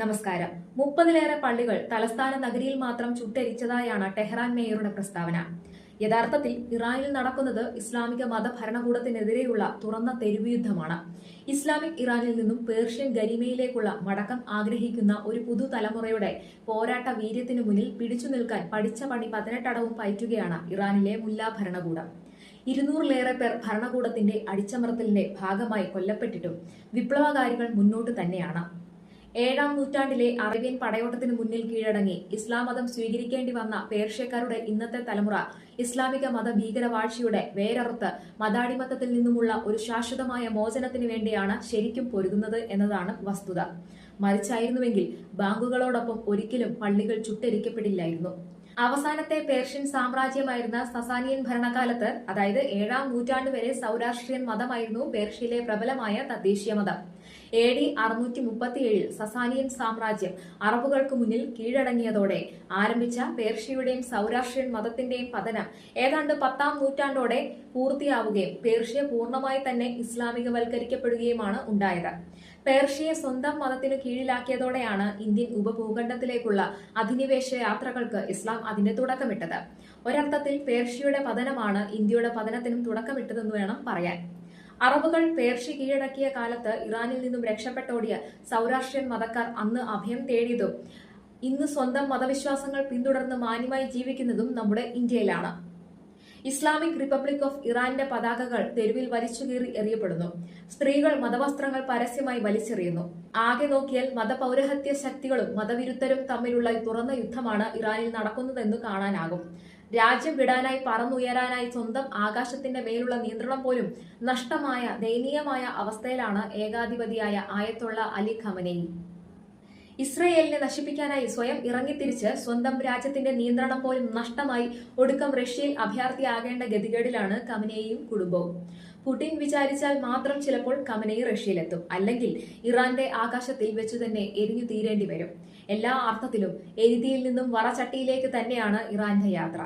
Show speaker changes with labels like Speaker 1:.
Speaker 1: നമസ്കാരം. മുപ്പതിലേറെ പള്ളികൾ തലസ്ഥാന നഗരിയിൽ മാത്രം ചുട്ടരിച്ചതായാണ് ടെഹ്റാൻ മേയറുടെ പ്രസ്താവന. യഥാർത്ഥത്തിൽ ഇറാനിൽ നടക്കുന്നത് ഇസ്ലാമിക മതഭരണകൂടത്തിനെതിരെയുള്ള തുറന്ന തെരുവുയുദ്ധമാണ്. ഇസ്ലാമിക് ഇറാനിൽ നിന്നും പേർഷ്യൻ ഗരിമയിലേക്കുള്ള മടക്കം ആഗ്രഹിക്കുന്ന ഒരു പുതുതലമുറയുടെ പോരാട്ട വീര്യത്തിനു മുന്നിൽ പിടിച്ചു നിൽക്കാൻ പഠിച്ച പണി പതിനെട്ടടവും പയറ്റുകയാണ് ഇറാനിലെ മുല്ല ഭരണകൂടം. ഇരുന്നൂറിലേറെ പേർ ഭരണകൂടത്തിന്റെ അടിച്ചമർത്തലിന്റെ ഭാഗമായി കൊല്ലപ്പെട്ടിട്ടും വിപ്ലവകാരികൾ മുന്നോട്ട് തന്നെയാണ്. ഏഴാം നൂറ്റാണ്ടിലെ അറേബ്യൻ പടയോട്ടത്തിന് മുന്നിൽ കീഴടങ്ങി. ഇസ്ലാം മതം സ്വീകരിക്കേണ്ടി വന്ന പേർഷ്യക്കാരുടെ ഇന്നത്തെ തലമുറ ഇസ്ലാമിക മത ഭീകരവാഴ്ചയുടെ വേരറുത്ത് മതാടിമത്തത്തിൽ നിന്നുമുള്ള ഒരു ശാശ്വതമായ മോചനത്തിന് വേണ്ടിയാണ് ശരിക്കും പൊരുതുന്നത് എന്നതാണ് വസ്തുത. മറിച്ചായിരുന്നുവെങ്കിൽ ബാങ്കുകളോടൊപ്പം ഒരിക്കലും പള്ളികൾ ചുട്ടരിക്കപ്പെടില്ലായിരുന്നു. അവസാനത്തെ പേർഷ്യൻ സാമ്രാജ്യമായിരുന്ന സസാനിയൻ ഭരണകാലത്ത് അതായത് ഏഴാം നൂറ്റാണ്ട് വരെ സൗരാഷ്ട്രീയൻ മതമായിരുന്നു പേർഷ്യയിലെ പ്രബലമായ തദ്ദേശീയ മതം. എ ഡി അറുന്നൂറ്റി മുപ്പത്തിയേഴിൽ സസാനിയൻ സാമ്രാജ്യം അറബുകൾക്ക് മുന്നിൽ കീഴടങ്ങിയതോടെ ആരംഭിച്ച പേർഷ്യയുടെയും സൗരാഷ്ട്രീയൻ മതത്തിന്റെയും പതനം ഏതാണ്ട് പത്താം നൂറ്റാണ്ടോടെ പൂർത്തിയാവുകയും പേർഷ്യ പൂർണമായി തന്നെ ഇസ്ലാമികവൽക്കരിക്കപ്പെടുകയുമാണ് ഉണ്ടായത്. പേർഷ്യയെ സ്വന്തം മതത്തിന് കീഴിലാക്കിയതോടെയാണ് ഇന്ത്യൻ ഉപഭൂഖണ്ഡത്തിലേക്കുള്ള അധിനിവേശ യാത്രകൾക്ക് ഇസ്ലാം അതിന്റെ തുടക്കമിട്ടത്. ഒരർത്ഥത്തിൽ പേർഷ്യയുടെ പതനമാണ് ഇന്ത്യയുടെ പതനത്തിനും തുടക്കമിട്ടതെന്ന് വേണം പറയാൻ. അറബുകൾ പേർഷ്യ കീഴടക്കിയ കാലത്ത് ഇറാനിൽ നിന്നും രക്ഷപ്പെട്ടോടിയ സൗരാഷ്ട്രീയൻ മതക്കാർ അന്ന് അഭയം തേടിയതും ഇന്ന് സ്വന്തം മതവിശ്വാസങ്ങൾ പിന്തുടർന്ന് മാന്യമായി ജീവിക്കുന്നതും നമ്മുടെ ഇന്ത്യയിലാണ്. ഇസ്ലാമിക് റിപ്പബ്ലിക് ഓഫ് ഇറാന്റെ പതാകകൾ തെരുവിൽ വലിച്ചുകീറി എറിയപ്പെടുന്നു. സ്ത്രീകൾ മതവസ്ത്രങ്ങൾ പരസ്യമായി വലിച്ചെറിയുന്നു. ആകെ നോക്കിയാൽ മതപൗരഹത്യ ശക്തികളും മതവിരുദ്ധരും തമ്മിലുള്ള തുറന്ന യുദ്ധമാണ് ഇറാനിൽ നടക്കുന്നതെന്ന് കാണാനാകും. രാജ്യം വിടാനായി പറന്നുയരാനായി സ്വന്തം ആകാശത്തിന്റെ മേലുള്ള നിയന്ത്രണം പോലും നഷ്ടമായ ദയനീയമായ അവസ്ഥയിലാണ് ഏകാധിപതിയായ ആയത്തുള്ള അലി ഖമനേയി ഇസ്രയേലിനെ നശിപ്പിക്കാനായി സ്വയം ഇറങ്ങിത്തിരിച്ച് സ്വന്തം രാജ്യത്തിന്റെ നിയന്ത്രണം പോലും നഷ്ടമായി ഒടുക്കം റഷ്യയിൽ അഭയാർത്ഥിയാകേണ്ട ഗതികേടിലാണ് കമനയും കുടുംബവും. പുടിൻ വിചാരിച്ചാൽ മാത്രം ചിലപ്പോൾ കമനയി റഷ്യയിലെത്തും. അല്ലെങ്കിൽ ഇറാന്റെ ആകാശത്തിൽ വെച്ചു തന്നെ എരിഞ്ഞു തീരേണ്ടി വരും. എല്ലാ അർത്ഥത്തിലും എരിതിയിൽ നിന്നും വറചട്ടിയിലേക്ക് തന്നെയാണ് ഇറാന്റെ യാത്ര.